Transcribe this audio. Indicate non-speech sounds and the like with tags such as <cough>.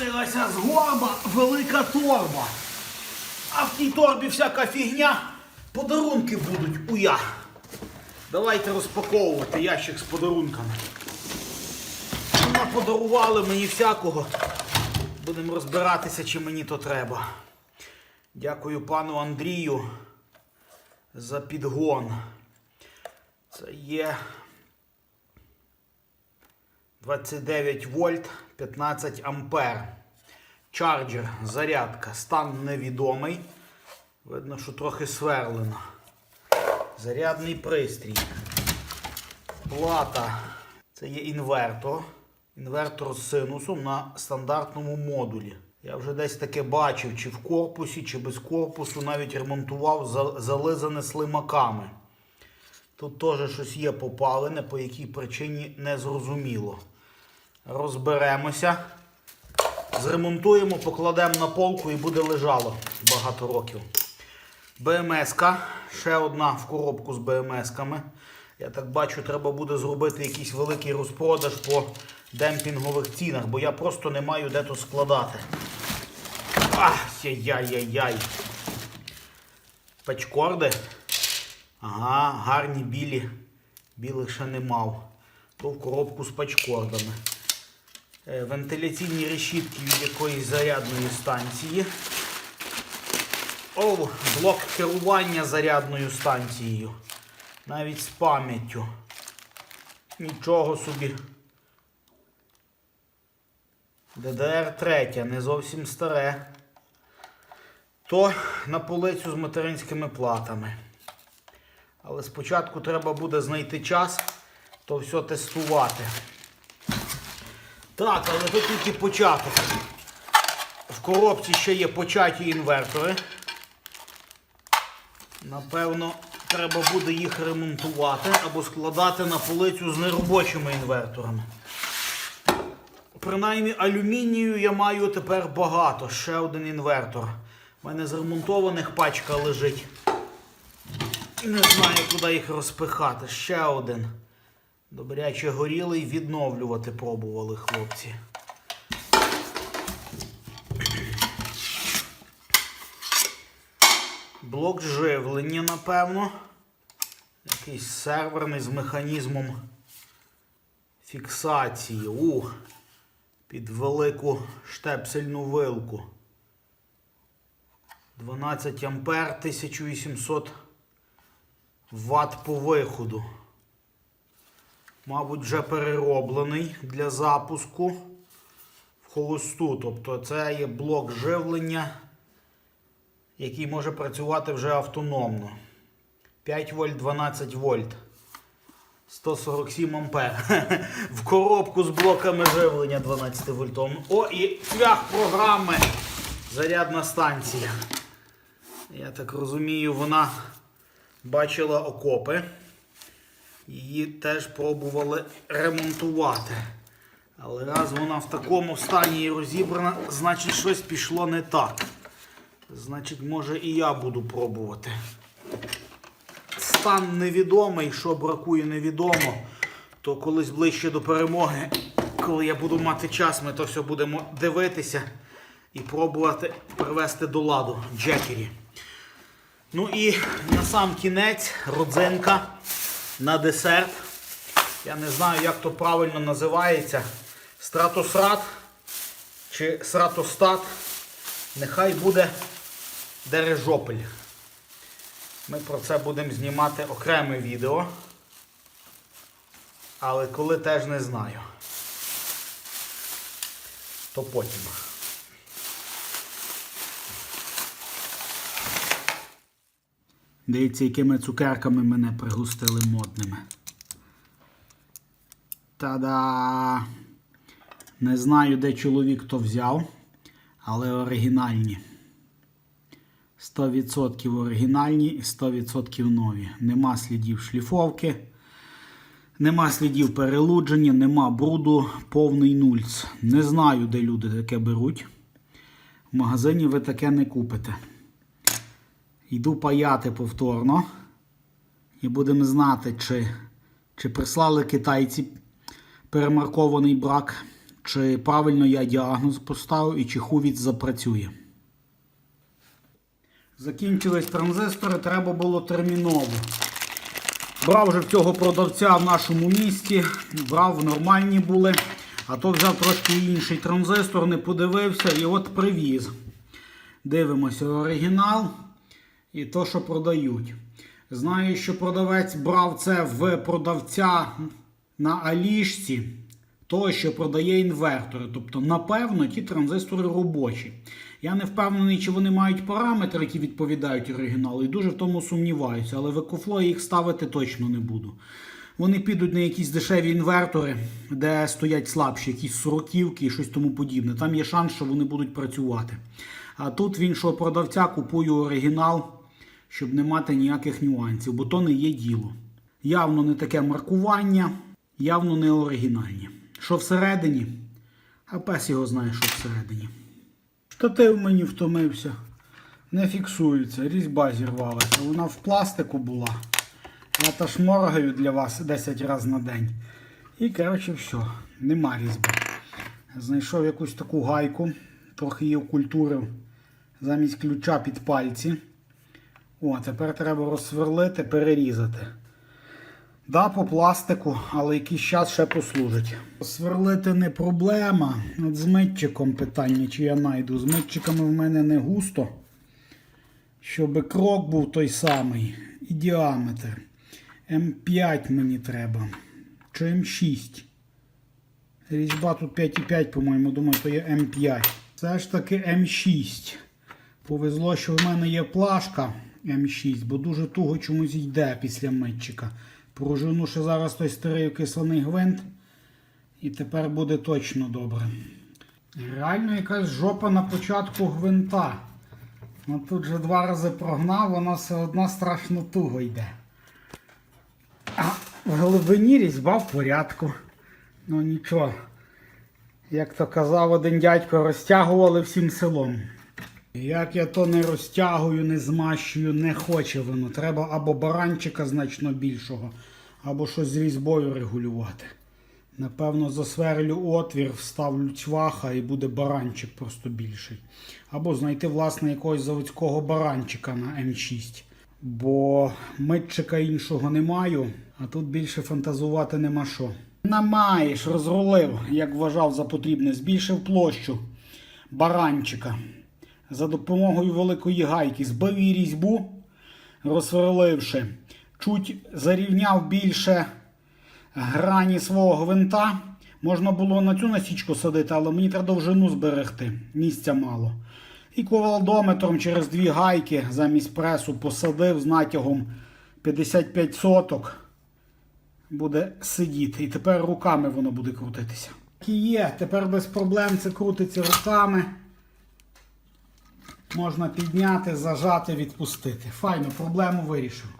Скотилася з горба велика торба. А в тій торбі всяка фігня. Подарунки будуть уя. Давайте розпаковувати ящик з подарунками. Вона подарували мені всякого. Будемо розбиратися, чи мені то треба. Дякую пану Андрію за підгон. Це є 29 вольт 15 ампер. Чарджер, зарядка, стан невідомий. Видно, що трохи сверлено. Зарядний пристрій. Плата. Це є інвертор. Інвертор з синусом на стандартному модулі. Я вже десь таке бачив, чи в корпусі, чи без корпусу, навіть ремонтував зализане слимаками. Тут теж щось є попалене, по якій причині не зрозуміло. Розберемося. Зремонтуємо, покладемо на полку і буде лежало багато років. БМС-ка. Ще одна в коробку з БМС-ками. Я так бачу, треба буде зробити якийсь великий розпродаж по демпінгових цінах, бо я просто не маю де то складати. Ах, яй-яй-яй. Печкорди. Ага, гарні білі. Білих ще не мав. То в коробку з пачкордами. Е, Вентиляційні решітки від якоїсь зарядної станції. О, блок керування зарядною станцією. Навіть з пам'яттю. Нічого собі. ДДР-3, не зовсім старе. То на полицю з материнськими платами. Але спочатку треба буде знайти час, то все тестувати. Так, але тут тільки початок. В коробці ще є початі інвертори. Напевно, треба буде їх ремонтувати або складати на полицю з неробочими інверторами. Принаймні алюмінію я маю тепер багато. Ще один інвертор. У мене з ремонтованих пачка лежить. Не знаю, куди їх розпихати. Ще один. Добряче горілий відновлювати пробували хлопці. Блок живлення, напевно. Якийсь серверний з механізмом фіксації. Ух, під велику штепсельну вилку. 12 ампер, 1800 Вт по виходу. Мабуть, вже перероблений для запуску в холосту. Тобто це є блок живлення, який може працювати вже автономно. 5 вольт, 12 вольт. 147 ампер. <laughs> В коробку з блоками живлення 12 вольтом. О, і цвях програми. Зарядна станція. Я так розумію, вона бачила окопи. Її теж пробували ремонтувати. Але раз вона в такому стані і розібрана, значить щось пішло не так. Значить, може і я буду пробувати. Стан невідомий, що бракує невідомо. То колись ближче до перемоги, коли я буду мати час, ми то все будемо дивитися і пробувати привести до ладу джекері. Ну і на сам кінець родзинка на десерт. Я не знаю, як то правильно називається. Стратосрат чи сратостат. Нехай буде дережопель. Ми про це будемо знімати окреме відео. Але коли теж не знаю. То потім. Дивіться, якими цукерками мене пригустили модними. Та-да! Не знаю, де чоловік то взяв, але оригінальні. 100% оригінальні і 100% нові. Нема слідів шліфовки, нема слідів перелудження, нема бруду, повний нульц. Не знаю, де люди таке беруть. В магазині ви таке не купите. Йду паяти повторно. І будемо знати, чи, чи прислали китайці перемаркований брак, чи правильно я діагноз поставив і чи хувіць запрацює. Закінчились транзистори, треба було терміново. Брав вже цього продавця в нашому місті, брав нормальні були, а то взяв трошки інший транзистор, не подивився і от привіз. Дивимося оригінал і то, що продають. Знаю, що продавець брав це в продавця на Алішці, того, що продає інвертори. Тобто, напевно, ті транзистори робочі. Я не впевнений, чи вони мають параметри, які відповідають оригіналу, і дуже в тому сумніваюся, але в EcoFlow їх ставити точно не буду. Вони підуть на якісь дешеві інвертори, де стоять слабші, якісь сороківки і щось тому подібне. Там є шанс, що вони будуть працювати. А тут в іншого продавця купую оригінал, щоб не мати ніяких нюансів, бо то не є діло. Явно не таке маркування, явно не оригінальні. Що всередині? А пес його знає, що всередині. Штатив мені втомився. Не фіксується, різьба зірвалася. Вона в пластику була. Я та шморгаю для вас 10 разів на день. І, коротше, все, нема різьби. Знайшов якусь таку гайку, трохи її окультурив замість ключа під пальці. О, тепер треба розсверлити, перерізати. Да, по пластику, але якийсь час ще послужить. Сверлити не проблема. От з митчиком питання, чи я знайду. З митчиками в мене не густо. Щоб крок був той самий. І діаметр. М5 мені треба. Чи М6. Різьба тут 5,5, по-моєму, думаю, то є М5. Все ж таки М6. Повезло, що в мене є плашка М6, бо дуже туго чомусь йде після митчика. Пружину ще зараз той старий окислений гвинт. І тепер буде точно добре. Реально якась жопа на початку гвинта. Ну тут же два рази прогнав, воно все одно страшно туго йде. А в глибині різьба в порядку. Ну нічого. Як то казав один дядько, розтягували всім селом. Як я то не розтягую, не змащую, не хоче воно. Треба або баранчика значно більшого, або щось з різьбою регулювати. Напевно, засверлю отвір, вставлю цваха і буде баранчик просто більший. Або знайти, власне, якогось заводського баранчика на М6. Бо митчика іншого не маю, а тут більше фантазувати нема що. Намаєш, розрулив, як вважав за потрібне, збільшив площу баранчика. За допомогою великої гайки збив її різьбу, розсверливши, чуть зарівняв більше грані свого гвинта. Можна було на цю насічку садити, але мені треба довжину зберегти. Місця мало. І ковалдометром через дві гайки замість пресу посадив з натягом 55 соток. Буде сидіти. І тепер руками воно буде крутитися. І є, тепер без проблем це крутиться руками. Можна підняти, зажати, відпустити. Файно, проблему вирішив.